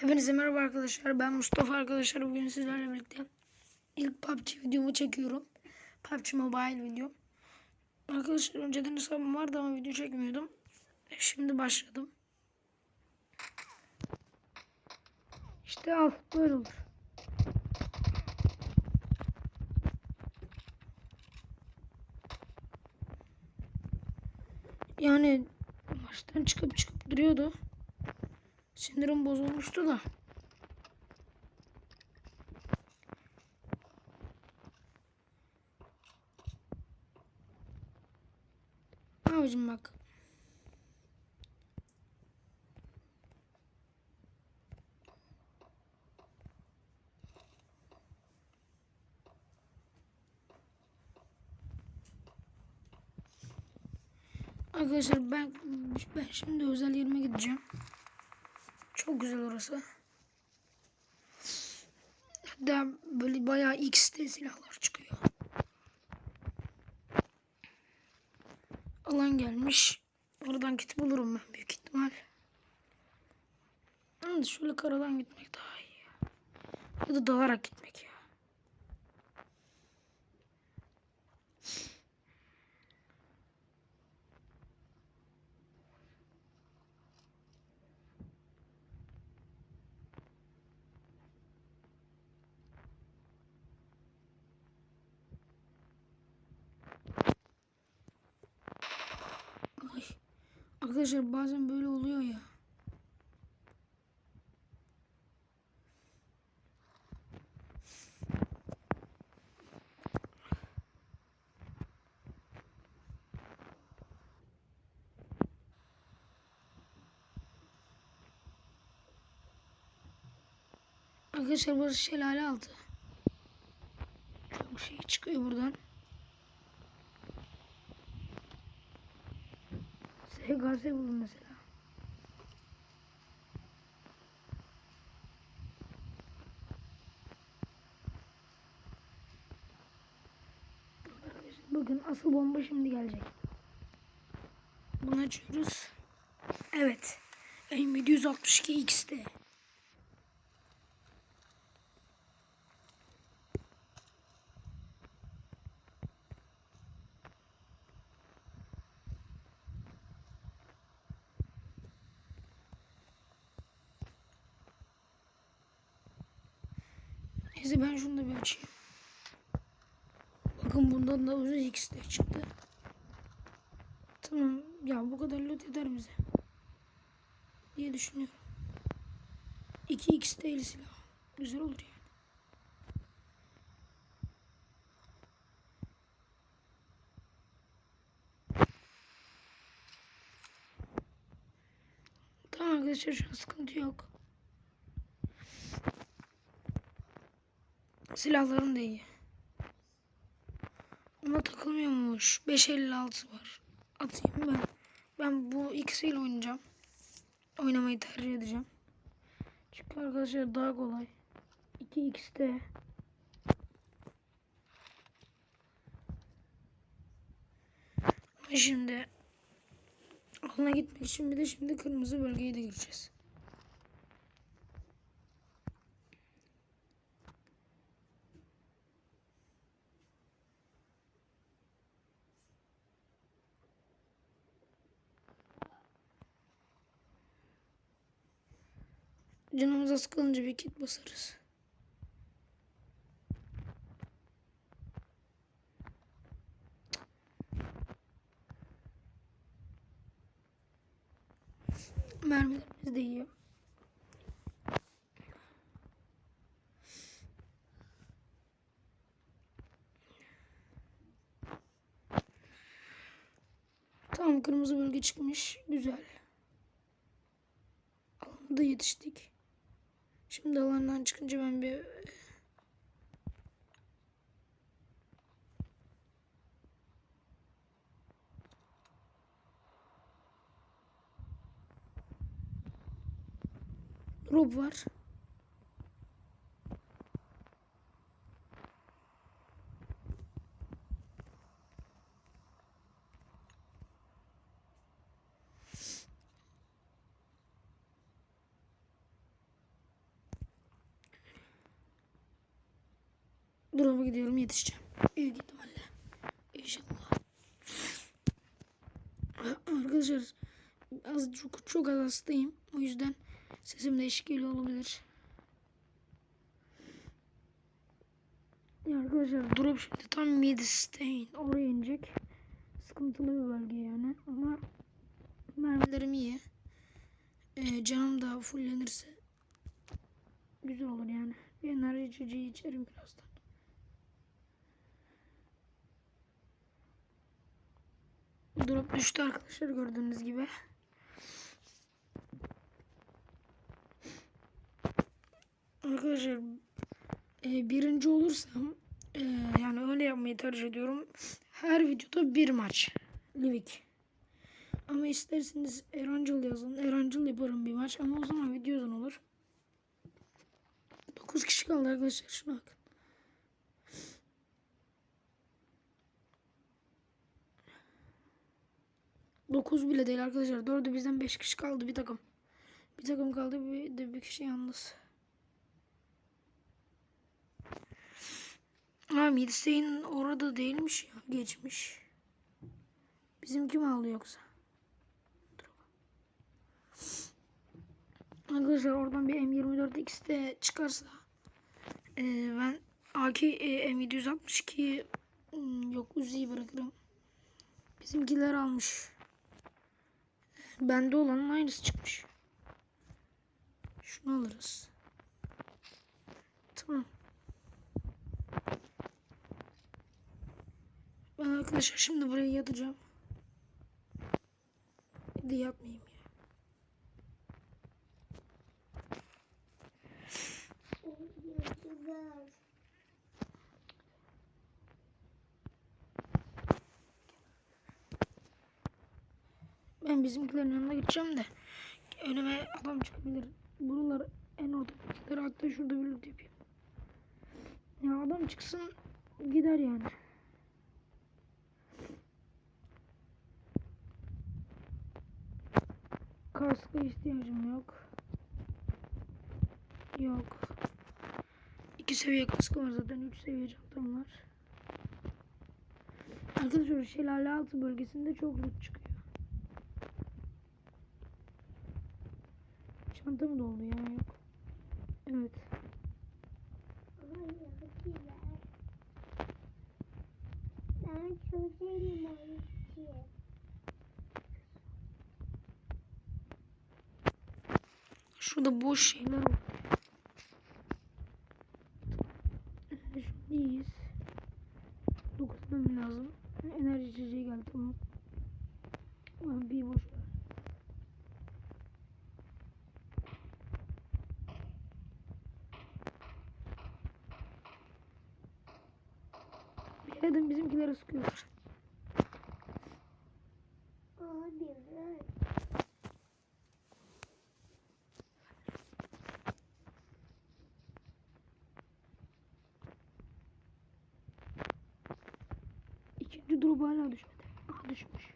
Hepinize merhaba arkadaşlar. Ben Mustafa arkadaşlar. Bugün sizlerle birlikte ilk PUBG videomu çekiyorum. PUBG Mobile video. Arkadaşlar önceden hesabım vardı ama video çekmiyordum. E, Şimdi başladım. İşte al böyle olur. Yani maçtan çıkıp çıkıp duruyordu. Sinirim bozulmuştu da. Abicim bak. Arkadaşlar ben ben şimdi özel yerime gideceğim. Çok güzel orası. Hatta böyle bayağı XT silahlar çıkıyor. Alan gelmiş. Oradan kit bulurum ben büyük ihtimal. Şöyle karadan gitmek daha iyi. Ya da dalarak gitmek ya. Arkadaşlar bazen böyle oluyor ya. Arkadaşlar burası şelale altı. Çok şey çıkıyor buradan. SGS buldum mesela. Bakın asıl bomba şimdi gelecek. Bunu açıyoruz. Evet. M762 XT. Neyse ben şunu da bir açayım. Bakın bundan da uzun XT çıktı. Tamam ya bu kadar loot eder bize. Diye düşünüyorum. 2 XT'li silah. Güzel olur yani. Tamam arkadaşlar şu an sıkıntı yok. Silahlarım da iyi. Ona takılmıyormuş. 556 var. Atayım ben. Ben bu ikisiyle oynayacağım. Oynamayı tercih edeceğim. Çünkü arkadaşlar daha kolay. 2x'te. Ama şimdi alana gitmek için bir de şimdi kırmızı bölgeyi de gireceğiz. Canımız az kalınca bir kit basarız. Mermilerimiz de iyi. Tamam kırmızı bölge çıkmış. Güzel. Alana da yetiştik. Şimdi alandan çıkınca ben bir Drop var. Drop'a gidiyorum yetişeceğim. Büyük ihtimalle. İnşallah. Arkadaşlar az çok, çok az hastayım. O yüzden sesim değişik geliyor olabilir. Arkadaşlar drop şimdi tam mid stain oraya inecek. Sıkıntılı bir bölge yani ama mermilerim iyi. Ee, canım da fullenirse güzel olur yani. Bir enerji içeceği içerim birazdan. drop düştü arkadaşlar gördüğünüz gibi. Arkadaşlar e, birinci olursam e, yani öyle yapmayı tercih ediyorum. Her videoda bir maç. Livik. Ama isterseniz Erancıl yazın. Erancıl yaparım bir maç ama o zaman video uzun olur. 9 kişi kaldı arkadaşlar şuna bak. 9 bile değil arkadaşlar. 4'ü bizden 5 kişi kaldı bir takım. Bir takım kaldı bir de bir kişi yalnız. Ha Midstein orada değilmiş ya. Geçmiş. Bizimki mi aldı yoksa? Arkadaşlar oradan bir M24 X de çıkarsa e, ben AK e, M762 hmm, yok Uzi'yi bırakırım. Bizimkiler almış. Bende olanın aynısı çıkmış. Şunu alırız. Tamam. Ben arkadaşlar şimdi buraya yatacağım. Bir de yatmayayım ya. Ben bizimkilerin yanına gideceğim de önüme adam çıkabilir. Buralar en ortadakiler hatta şurada bir yapayım. Ya adam çıksın gider yani. Kaska ihtiyacım yok. Yok. İki seviye kaskı var zaten. Üç seviye çantam var. Arkadaşlar şelale altı bölgesinde çok loot çıkıyor. Çantam doldu ya yok. Evet. Ben onu ki. Şurada boş şeyler var. Ee, Şunu iyiyiz. Dokuzmam lazım. Enerji içeceği geldi tamam. Ulan bir boş ver. Bir yerden bizimkilere sıkıyorlar. Abi ben İkinci drop hala düşmedi. Aha düşmüş.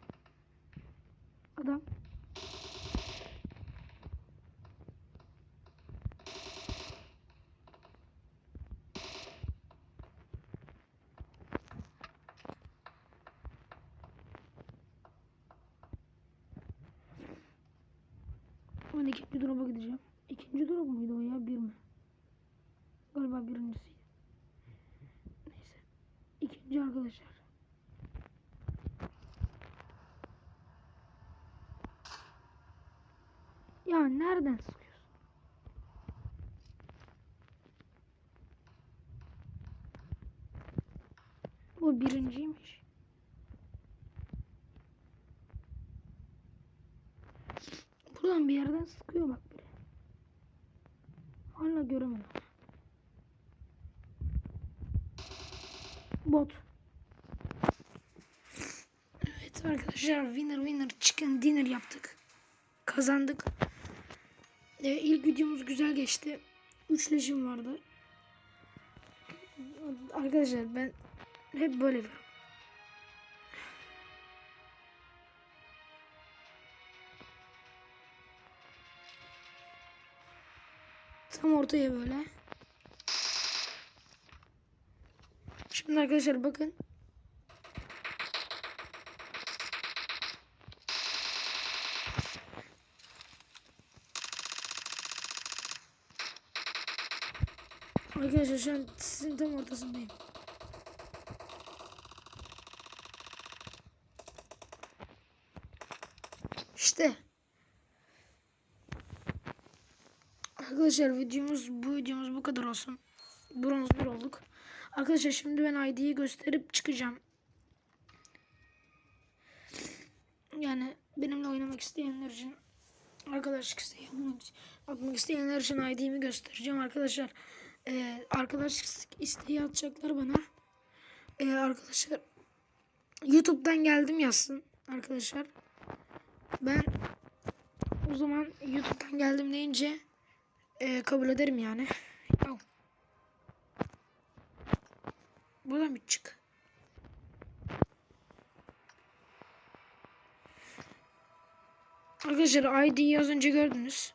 Adam. Ben ikinci drop'a gideceğim. İkinci drop muydu o ya? Bir mi? Galiba birincisiydi. Neyse. İkinci arkadaşlar. Ya nereden sıkıyorsun? Bu birinciymiş. Buradan bir yerden sıkıyor bak biri. Hala göremedim. Bot. Evet arkadaşlar winner winner chicken dinner yaptık. Kazandık. Ee, ilk videomuz güzel geçti. Üçleşim vardı. Arkadaşlar ben hep böyle yapıyorum. Tam ortaya böyle. Şimdi arkadaşlar bakın. Arkadaşlar şu an sizin tam ortasındayım. İşte. Arkadaşlar videomuz bu videomuz bu kadar olsun. Bronz bir olduk. Arkadaşlar şimdi ben ID'yi gösterip çıkacağım. Yani benimle oynamak isteyenler için arkadaşlık isteği isteyenler için ID'mi göstereceğim arkadaşlar. Ee, arkadaşlık isteği atacaklar bana. Ee, arkadaşlar YouTube'dan geldim yazsın arkadaşlar. Ben o zaman YouTube'dan geldim deyince e, kabul ederim yani. Al. Buradan bir çık. Arkadaşlar ID'yi az önce gördünüz.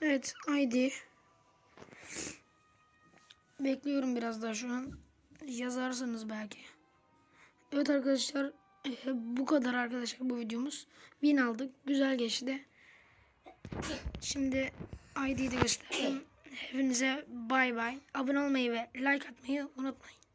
Evet ID. Bekliyorum biraz daha şu an. Yazarsınız belki. Evet arkadaşlar bu kadar arkadaşlar bu videomuz. Win aldık. Güzel geçti. Şimdi ID'yi de gösterdim. Hepinize bay bay. Abone olmayı ve like atmayı unutmayın.